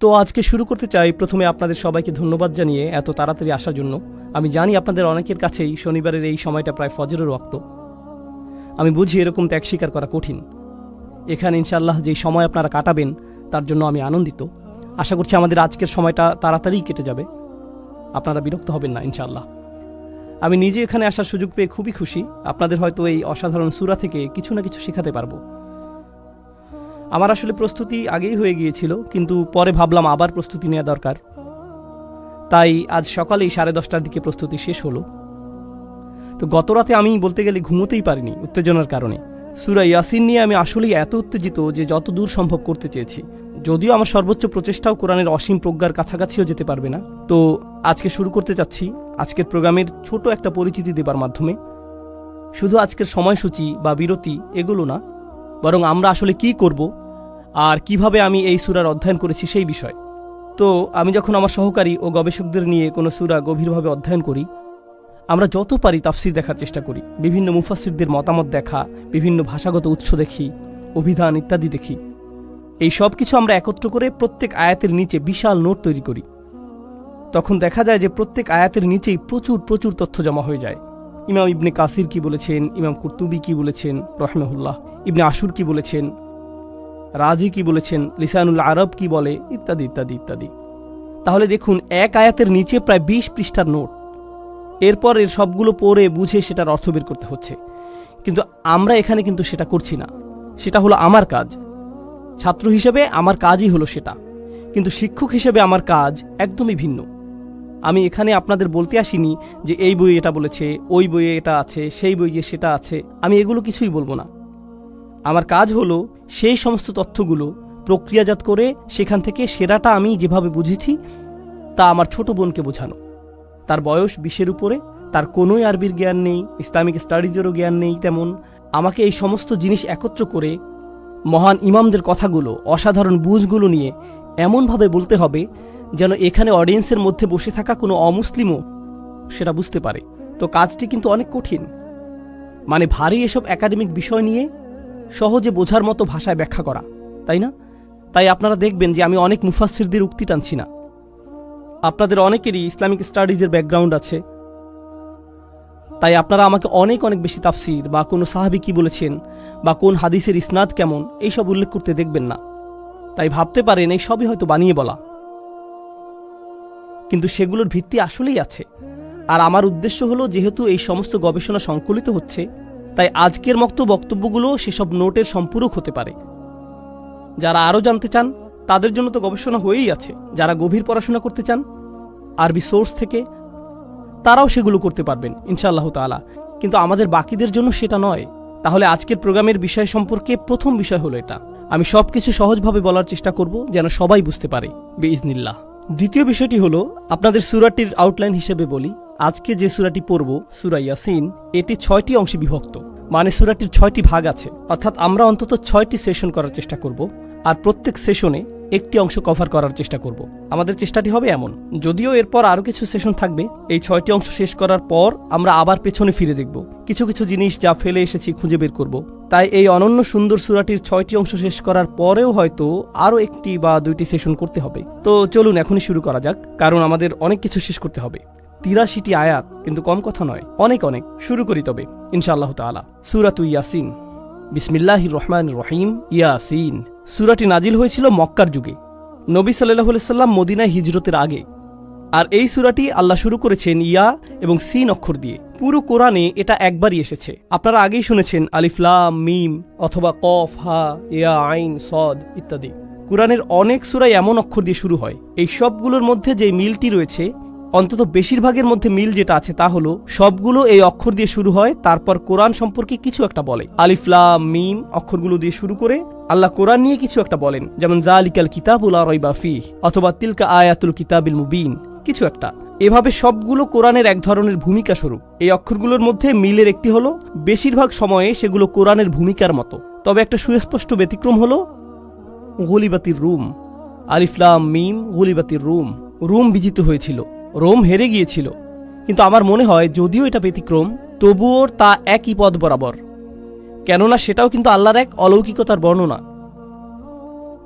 তো আজকে শুরু করতে চাই, প্রথমে আপনাদের সবাইকে ধন্যবাদ জানিয়ে এত তাড়াতাড়ি আসার জন্য। আমি জানি আপনাদের অনেকের কাছেই শনিবারের এই সময়টা প্রায় ফজরের রক্ত আমি বুঝি এরকম ত্যাগ স্বীকার করা কঠিন। এখানে ইনশাল্লাহ যেই সময় আপনারা কাটাবেন, তার জন্য আমি আনন্দিত। আশা করছি আমাদের আজকের সময়টা তাড়াতাড়ি কেটে যাবে। আপনারা বিরক্ত হবেন না ইনশাল্লাহ আমি নিজে এখানে আসার সুযোগ পেয়ে খুবই খুশি। আপনাদের হয়তো এই অসাধারণ সুরা থেকে কিছু না কিছু শেখাতে পারব। আমার আসলে প্রস্তুতি আগেই হয়ে গিয়েছিল, কিন্তু পরে ভাবলাম আবার প্রস্তুতি নেওয়া দরকার। তাই আজ সকালেই সাড়ে দশটার দিকে প্রস্তুতি শেষ হলো। তো গত রাতে আমি বলতে গেলে ঘুমোতেই পারিনি উত্তেজনার কারণে। সুরা ইয়াসিন নিয়ে আমি আসলেই এত উত্তেজিত যে যত দূর সম্ভব করতে চেয়েছি। যদিও আমার সর্বোচ্চ প্রচেষ্টাও কোরআনের অসীম প্রজ্ঞার কাছাকাছিও যেতে পারবে না। তো আজকে শুরু করতে চাচ্ছি আজকের প্রোগ্রামের ছোট একটা পরিচিতি দেবার মাধ্যমে। শুধু আজকের সময়সূচি বা বিরতি এগুলো না বরং আমরা আসলে কি করব আর কীভাবে আমি এই সুরার অধ্যয়ন করেছি সেই বিষয়। তো আমি যখন আমার সহকারী ও গবেষকদের নিয়ে কোনো সুরা গভীরভাবে অধ্যয়ন করি, আমরা যত পারি তাফসির দেখার চেষ্টা করি, বিভিন্ন মুফাসিরদের মতামত দেখা, বিভিন্ন ভাষাগত উৎস দেখি, অভিধান ইত্যাদি দেখি। এই সব কিছু আমরা একত্র করে প্রত্যেক আয়াতের নিচে বিশাল নোট তৈরি করি। তখন দেখা যায় যে প্রত্যেক আয়াতের নিচেই প্রচুর প্রচুর তথ্য জমা হয়ে যায়। ইমাম ইবনে কাসির কি বলেছেন? ইমাম কুর্তুবি কি বলেছেন? রহমাহুল্লাহ। ইবনে আশুর কি বলেছেন? রাজি কি বলেছেন? লিসানুল আরব কি বলে? ইত্যাদি ইত্যাদি ইত্যাদি। তাহলে দেখুন, এক আয়াতের নিচে প্রায় বিশ পৃষ্ঠার নোট। এরপর এর সবগুলো পড়ে বুঝে সেটার অর্থ বের করতে হচ্ছে। কিন্তু আমরা এখানে কিন্তু সেটা করছি না। সেটা হলো আমার কাজ। ছাত্র হিসেবে আমার কাজই হলো সেটা। কিন্তু শিক্ষক হিসেবে আমার কাজ একদমই ভিন্ন। আমি এখানে আপনাদের বলতে আসিনি যে এই বইয়ে এটা বলেছে, ওই বইয়ে এটা আছে, সেই বইয়ে সেটা আছে। আমি এগুলো কিছুই বলব না। আমার কাজ হলো সেই সমস্ত তথ্যগুলো প্রক্রিয়াজাত করে সেখান থেকে সেরাটা আমি যেভাবে বুঝেছি তা আমার ছোট বোনকে বোঝানো। তার বয়স বিশের উপরে, তার কোনোই আরবির জ্ঞান নেই, ইসলামিক স্টাডিজেরও জ্ঞান নেই তেমন। আমাকে এই সমস্ত জিনিস একত্র করে মহান ইমামদের কথাগুলো, অসাধারণ বুঝগুলো নিয়ে এমনভাবে বলতে হবে যেন এখানে অডিয়েন্সের মধ্যে বসে থাকা কোনো অমুসলিমও সেটা বুঝতে পারে। তো কাজটি কিন্তু অনেক কঠিন। মানে ভারী এসব একাডেমিক বিষয় নিয়ে সহজে বোঝার মতো ভাষায় ব্যাখ্যা করা, তাই না? তাই আপনারা দেখবেন যে আমি অনেক মুফাসিরদের উক্তি টানছি না। আপনাদের অনেকেরই ইসলামিক স্টাডিজের ব্যাকগ্রাউন্ড আছে। তাই আপনারা আমাকে অনেক অনেক বেশি তাফসির বা কোনো সাহাবি কি বলেছেন বা কোন হাদিসের ইসনাদ কেমন, এইসব উল্লেখ করতে দেখবেন না। তাই ভাবতে পারেন, এই সবই হয়তো বানিয়ে বলা। কিন্তু সেগুলোর ভিত্তি আসলেই আছে। আর আমার উদ্দেশ্য হলো, যেহেতু এই সমস্ত গবেষণা সংকলিত হচ্ছে, তাই আজকের মতো বক্তব্যগুলো সেসব নোটের সম্পূরক হতে পারে। যারা আরও জানতে চান, তাদের জন্য তো গবেষণা হয়েই আছে। যারা গভীর পড়াশোনা করতে চান, আরবি সোর্স থেকে, তারাও সেগুলো করতে পারবেন, ইনশাআল্লাহ তাআলা। কিন্তু আমাদের বাকিদের জন্য সেটা নয়। তাহলে আজকের প্রোগ্রামের বিষয় সম্পর্কে প্রথম বিষয় হলো এটা। আমি সবকিছু সহজভাবে বলার চেষ্টা করব, যেন সবাই বুঝতে পারে, বেইজনিল্লাহ। দ্বিতীয় বিষয়টি হলো, আপনাদের সুরাটির আউটলাইন হিসেবে বলি, আজকে যে সুরাটি পড়ব, সুরা ইয়াসিন, এটি ছয়টি অংশে বিভক্ত। মানে সুরাটির ছয়টি ভাগ আছে। অর্থাৎ আমরা অন্তত ছয়টি সেশন করার চেষ্টা করব। আর প্রত্যেক সেশনে একটি অংশ কভার করার চেষ্টা করব। আমাদের চেষ্টাটি হবে এমন। যদিও এরপর আরও কিছু সেশন থাকবে, এই ছয়টি অংশ শেষ করার পর আমরা আবার পেছনে ফিরে দেখব। কিছু কিছু জিনিস যা ফেলে এসেছি খুঁজে বের করব। তাই এই অনন্য সুন্দর সুরাটির ছয়টি অংশ শেষ করার পরেও হয়তো আরও একটি বা দুইটি সেশন করতে হবে। তো চলুন এখনই শুরু করা যাক, কারণ আমাদের অনেক কিছু শেষ করতে হবে। তিরাশিটি আয়াত কিন্তু কম কথা নয়, অনেক অনেক। শুরু করি তবে, ইনশাআল্লাহ তাআলা। সুরাতু ইয়াসিন। বিসমিল্লাহির রহমান রহিম, ইয়াসিন। সুরাটি নাজিল হয়েছিল মক্কার যুগে। নবী সাল্লাহ সাল্লাম মদিনায় হিজরতের আগে। আর এই সুরাটি আল্লাহ শুরু করেছেন ইয়া এবং সিন অক্ষর দিয়ে। পুরো কোরআনে এটা একবারই এসেছে। আপনারা আগেই শুনেছেন আলিফলাম মিম অথবা কফ, হা, ইয়া, আইন, সদ ইত্যাদি। কোরআনের অনেক সুরাই এমন অক্ষর দিয়ে শুরু হয়। এই সবগুলোর মধ্যে যে মিলটি রয়েছে অন্তত বেশিরভাগের মধ্যে মিল যেটা আছে তা হলো, সবগুলো এই অক্ষর দিয়ে শুরু হয়, তারপর কোরআন সম্পর্কে কিছু একটা বলে। আলিফলাম মিম অক্ষরগুলো দিয়ে শুরু করে আল্লাহ কোরআন নিয়ে কিছু একটা বলেন। যেমন জালিকাল কিতাবুল আরইবাফি অথবা, তিলকা আয়াতুল কিতাবিল মুবিন কিছু একটা। এভাবে সবগুলো কোরআনের এক ধরনের ভূমিকা স্বরূপ। এই অক্ষরগুলোর মধ্যে মিলের একটি হলো, বেশিরভাগ সময়ে সেগুলো কোরআনের ভূমিকার মতো। তবে একটা সুস্পষ্ট ব্যতিক্রম হলো, গুলিবাতির রুম আলিফলাম মিম, গুলিবাতির রুম রুম বিজিত হয়েছিল। রোম হেরে গিয়েছিল। কিন্তু আমার মনে হয় যদিও এটা ব্যতিক্রম, তবুও তা একই পদ বরাবর। কেননা সেটাও কিন্তু আল্লাহর এক অলৌকিকতার বর্ণনা।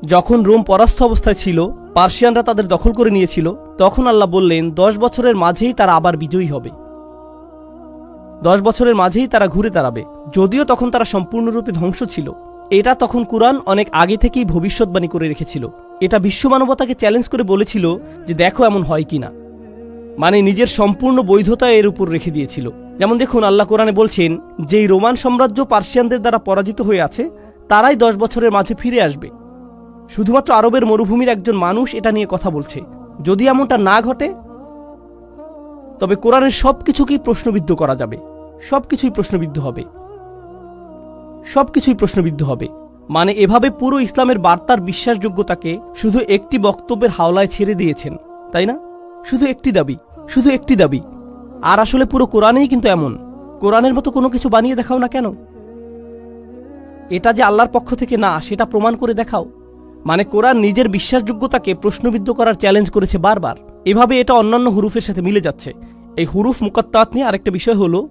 যখন রোম পরাস্ত অবস্থায় ছিল, পার্সিয়ানরা তাদের দখল করে নিয়েছিল, তখন আল্লাহ বললেন, দশ বছরের মাঝেই তারা আবার বিজয়ী হবে। দশ বছরের মাঝেই তারা ঘুরে দাঁড়াবে। যদিও তখন তারা সম্পূর্ণরূপে ধ্বংস ছিল, এটা তখন কুরআন অনেক আগে থেকেই ভবিষ্যৎবাণী করে রেখেছিল। এটা বিশ্ব মানবতাকে চ্যালেঞ্জ করে বলেছিল যে দেখো এমন হয় কিনা। মানে নিজের সম্পূর্ণ বৈধতা এর উপর রেখে দিয়েছিল। যেমন দেখুন, আল্লাহ কোরআনে বলছেন, যেই রোমান সাম্রাজ্য পার্সিয়ানদের দ্বারা পরাজিত হয়ে আছে, তারাই দশ বছরের মাঝে ফিরে আসবে। শুধুমাত্র আরবের মরুভূমির একজন মানুষ এটা নিয়ে কথা বলছে। যদি এমনটা না ঘটে, তবে কোরআনের সব কিছুকেই প্রশ্নবিদ্ধ করা যাবে। সব কিছুই প্রশ্নবিদ্ধ হবে। সব কিছুই প্রশ্নবিদ্ধ হবে। মানে এভাবে পুরো ইসলামের বার্তার বিশ্বাসযোগ্যতাকে শুধু একটি বক্তব্যের হাওলায় ছেড়ে দিয়েছেন, তাই না? শুধু একটি দাবি। শুধু একটি দাবি। আর আসলে পুরো কোরআনেই কিন্তু এমন। কোরআনের মতো কোনো কিছু বানিয়ে দেখাও না কেন? এটা যে আল্লাহর পক্ষ থেকে না, সেটা প্রমাণ করে দেখাও। মানে কোরআন নিজের বিশ্বাসযোগ্যতাকে প্রশ্নবিদ্ধ করার চ্যালেঞ্জ করেছে বারবার। এভাবে এটা অন্যান্য হুরুফের সাথে মিলে যাচ্ছে। এই হুরুফ মুকাত্তাত নিয়ে আরেকটা বিষয় হলো,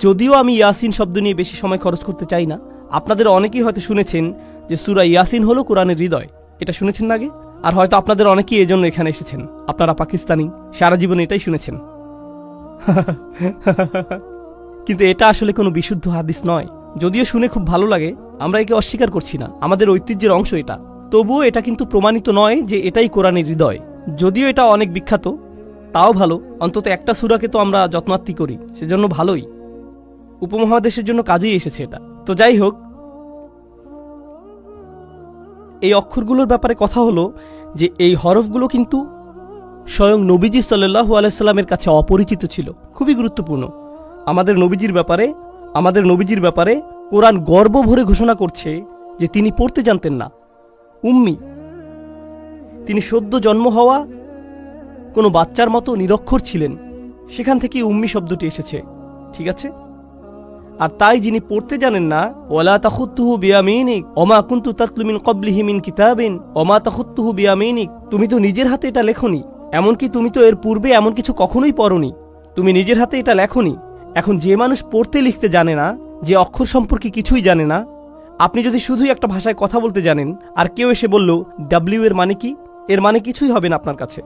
যদিও আমি ইয়াসিন শব্দ নিয়ে বেশি সময় খরচ করতে চাই না, আপনাদের অনেকেই হয়তো শুনেছেন যে সুরা ইয়াসিন হলো কোরআনের হৃদয়। এটা শুনেছেন না আগে? আর হয়তো আপনাদের অনেকেই এজন্য এখানে এসেছেন। আপনারা পাকিস্তানি, সারা জীবন এটাই শুনেছেন। কিন্তু এটা আসলে কোনো বিশুদ্ধ হাদিস নয়। যদিও শুনে খুব ভালো লাগে, আমরা একে অস্বীকার করছি না। আমাদের ঐতিহ্যের অংশ এটা। তবুও এটা কিন্তু প্রমাণিত নয় যে এটাই কোরআনের হৃদয়। যদিও এটা অনেক বিখ্যাত, তাও ভালো। অন্তত একটা সুরাকে তো আমরা যত্নার্থী করি, সেজন্য ভালোই। উপমহাদেশের জন্য কাজেই এসেছে এটা। তো যাই হোক, এই অক্ষরগুলোর ব্যাপারে কথা হলো যে এই হরফগুলো কিন্তু স্বয়ং নবীজি সাল্লাহু আলাইস্লামের কাছে অপরিচিত ছিল। খুবই গুরুত্বপূর্ণ। আমাদের নবীজির ব্যাপারে, আমাদের নবীজির ব্যাপারে কোরআন গর্ব ভরে ঘোষণা করছে যে তিনি পড়তে জানতেন না। উম্মি, তিনি সদ্য জন্ম হওয়া কোনো বাচ্চার মতো নিরক্ষর ছিলেন। সেখান থেকে উম্মি শব্দটি এসেছে। ঠিক আছে? আর তাই যিনি পড়তে জানেন না ওলা তাখুত্তুহু বিয়ামিনিক অমা কুন্তু তাতলুমিন কবলিহি মিন কিতাবিন অমা তাখুত্তুহু বিয়ামিনিক, তুমি তো নিজের হাতে এটা লেখনি, এমনকি তুমি তো এর পূর্বে এমন কিছু কখনোই পড়নি, তুমি নিজের হাতে এটা লেখনি। এখন যে মানুষ পড়তে লিখতে জানে না, যে অক্ষর সম্পর্কে কিছুই জানে না, আপনি যদি শুধুই একটা ভাষায় কথা বলতে জানেন, আর কেউ এসে বলল ডাব্লিউ এর মানে কি? এর মানে কিছুই হবে না আপনার কাছে।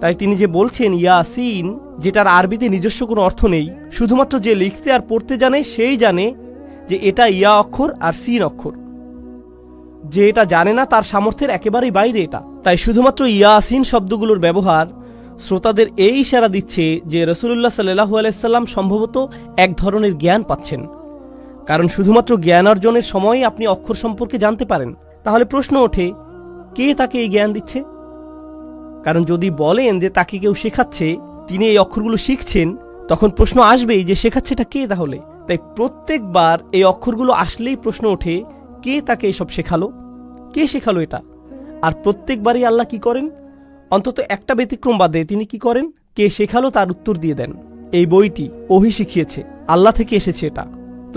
তাই তিনি যে বলছেন, ইয়াসিন, যেটার আরবিতে নিজস্ব কোনো অর্থ নেই, শুধুমাত্র যে লিখতে আর পড়তে জানে, সেই জানে যে এটা ইয়া অক্ষর আর সিন অক্ষর। যে এটা জানে না, তার সামর্থ্যের একেবারেই বাইরে এটা। তাই শুধুমাত্র ইয়াসিন শব্দগুলোর ব্যবহার শ্রোতাদের এই ইশারা দিচ্ছে যে রসুল্লাহ সাল্লাহু আলাইসাল্লাম সম্ভবত এক ধরনের জ্ঞান পাচ্ছেন। কারণ শুধুমাত্র জ্ঞান অর্জনের সময় আপনি অক্ষর সম্পর্কে জানতে পারেন। তাহলে প্রশ্ন ওঠে, কে তাকে এই জ্ঞান দিচ্ছে? কারণ যদি বলেন যে তাকে কেউ শেখাচ্ছে, তিনি এই অক্ষরগুলো শিখছেন, তখন প্রশ্ন আসবেই যে শেখাচ্ছেটা কে তাহলে? তাই প্রত্যেকবার এই অক্ষরগুলো আসলেই প্রশ্ন ওঠে, কে তাকে এসব শেখালো? কে শেখালো এটা? আর প্রত্যেকবারই আল্লাহ কি করেন? অন্তত একটা ব্যতিক্রম বাদে তিনি কি করেন? কে শেখালো তার উত্তর দিয়ে দেন। এই বইটি ওহি শিখিয়েছে, আল্লাহ থেকে এসেছে এটা।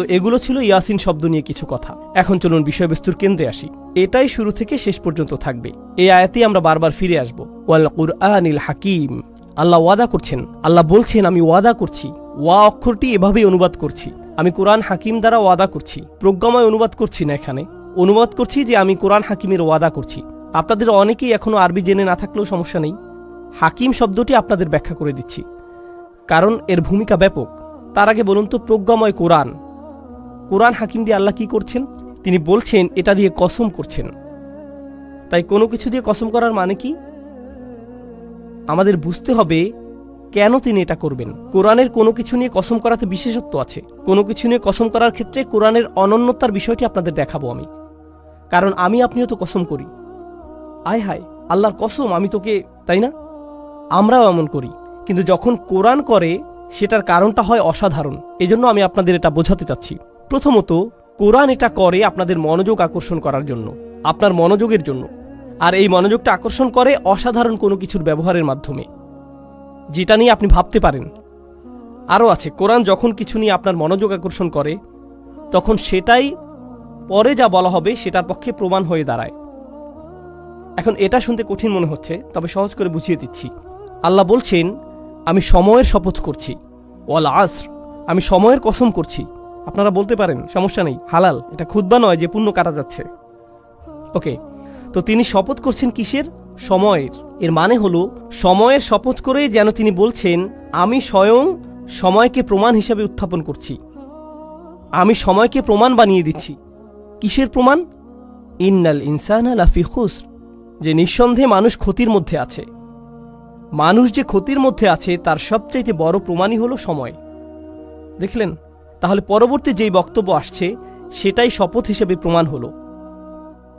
তো এগুলো ছিল ইয়াসিন শব্দ নিয়ে কিছু কথা। এখন চলুন বিষয়বস্তুর কেন্দ্রে আসি। এটাই শুরু থেকে শেষ পর্যন্ত থাকবে। এই আয়াতেই আমরা বারবার ফিরে আসব। ওয়াল কুরআনিল হাকিম। আল্লাহ ওয়াদা করছেন। আল্লাহ বলছেন, আমি ওয়াদা করছি। ওয়া অক্ষরটি এভাবেই অনুবাদ করছি। আমি কোরআন হাকিম দ্বারা ওয়াদা করছি। প্রজ্ঞাময় অনুবাদ করছি না এখানে। অনুবাদ করছি যে আমি কোরআন হাকিমের ওয়াদা করছি। আপনাদের অনেকেই এখনও আরবি জেনে না থাকলেও সমস্যা নেই। হাকিম শব্দটি আপনাদের ব্যাখ্যা করে দিচ্ছি। কারণ এর ভূমিকা ব্যাপক। তার আগে বলুন তো, প্রজ্ঞাময় কোরআন। কোরআন হাকিম দিয়ে আল্লাহ কি করছেন? তিনি বলছেন, এটা দিয়ে কসম করছেন। তাই কোনো কিছু দিয়ে কসম করার মানে কি? আমাদের বুঝতে হবে কেন তিনি এটা করবেন। কোরআনের কোনো কিছু নিয়ে কসম করাতে বিশেষত্ব আছে। কোনো কিছু নিয়ে কসম করার ক্ষেত্রে কোরআনের অনন্যতার বিষয়টি আপনাদের দেখাবো আমি। কারণ আমি আপনিও তো কসম করি। আয় হায়, আল্লাহর কসম, আমি তোকে, তাই না? আমরাও এমন করি। কিন্তু যখন কোরআন করে, সেটার কারণটা হয় অসাধারণ। এজন্য আমি আপনাদের এটা বোঝাতে চাচ্ছি। প্রথমত, কোরআন এটা করে আপনাদের মনোযোগ আকর্ষণ করার জন্য, আপনার মনোযোগের জন্য। আর এই মনোযোগটা আকর্ষণ করে অসাধারণ কোনো কিছুর ব্যবহারের মাধ্যমে, যেটা নিয়ে আপনি ভাবতে পারেন। আরও আছে, কোরআন যখন কিছু নিয়ে আপনার মনোযোগ আকর্ষণ করে, তখন সেটাই পরে যা বলা হবে সেটার পক্ষে প্রমাণ হয়ে দাঁড়ায়। এখন এটা শুনতে কঠিন মনে হচ্ছে, তবে সহজ করে বুঝিয়ে দিচ্ছি। আল্লাহ বলছেন, আমি সময়ের শপথ করছি। ওয়াল আসর আমি সময়ের কসম করছি। আপনারা বলতে পারেন, সমস্যা নেই, হালাল, এটা খুদ্া নয় যে পুণ্য কাটা যাচ্ছে। ওকে তো তিনি শপথ করছেন কিসের? সময়ের। এর মানে হলো, সময়ের শপথ করে যেন তিনি বলছেন, আমি স্বয়ং সময়কে প্রমাণ হিসাবে উত্থাপন করছি। আমি সময়কে প্রমাণ বানিয়ে দিচ্ছি। কিসের প্রমাণ? ইন্নাল ইনসান লাফি খুসর। যে নিঃসন্দেহে মানুষ ক্ষতির মধ্যে আছে। মানুষ যে ক্ষতির মধ্যে আছে, তার সবচাইতে বড় প্রমাণই হলো সময়। দেখলেন? তাহলে পরবর্তী যেই বক্তব্য আসছে সেটাই শপথ হিসেবে প্রমাণ হলো।